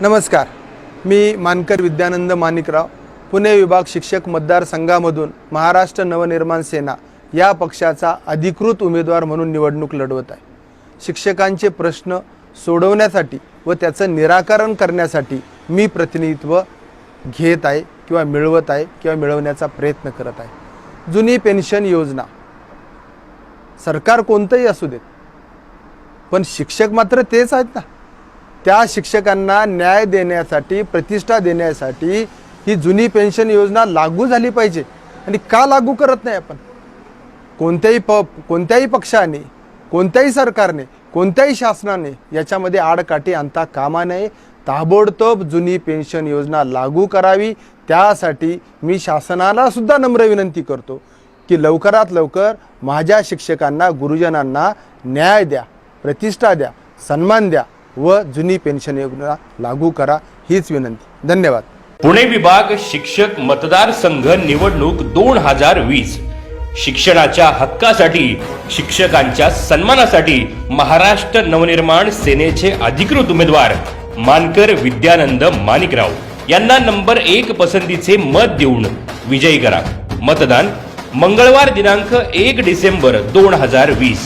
नमस्कार. मी मानकर विद्यानंद माणिकराव पुणे विभाग शिक्षक मतदारसंघामधून महाराष्ट्र नवनिर्माण सेना या पक्षाचा अधिकृत उमेदवार म्हणून निवडणूक लढवत आहे. शिक्षकांचे प्रश्न सोडवण्यासाठी व त्याचं निराकरण करण्यासाठी मी प्रतिनिधित्व घेत आहे किंवा मिळवत आहे किंवा मिळवण्याचा प्रयत्न करत आहे. जुनी पेन्शन योजना. सरकार कोणतंही असू देत पण शिक्षक मात्र तेच आहेत ना. त्या शिक्षकांना न्याय देण्यासाठी प्रतिष्ठा देण्यासाठी ही जुनी पेन्शन योजना लागू झाली पाहिजे. आणि का लागू करत नाही आपण? कोणत्याही प कोणत्याही पक्षाने कोणत्याही सरकारने कोणत्याही शासनाने याच्यामध्ये आडकाठी आणता कामा नये. ताबडतोब जुनी पेन्शन योजना लागू करावी. त्यासाठी मी शासनाला सुद्धा नम्र विनंती करतो की लवकरात लवकर माझ्या शिक्षकांना गुरुजनांना न्याय द्या प्रतिष्ठा द्या सन्मान द्या. व जुनी पेन्शन योजना लागू करा हीच विनंती. धन्यवाद. पुणे विभाग शिक्षक मतदारसंघ निवडणूक दोन हजार वीस. शिक्षणाच्या हक्कासाठी शिक्षकांच्या सन्मानासाठी महाराष्ट्र नवनिर्माण सेनेचे अधिकृत उमेदवार मानकर विद्यानंद माणिकराव यांना नंबर एक पसंतीचे मत देऊन विजयी करा. मतदान मंगळवार दिनांक एक डिसेंबर दोन हजार वीस.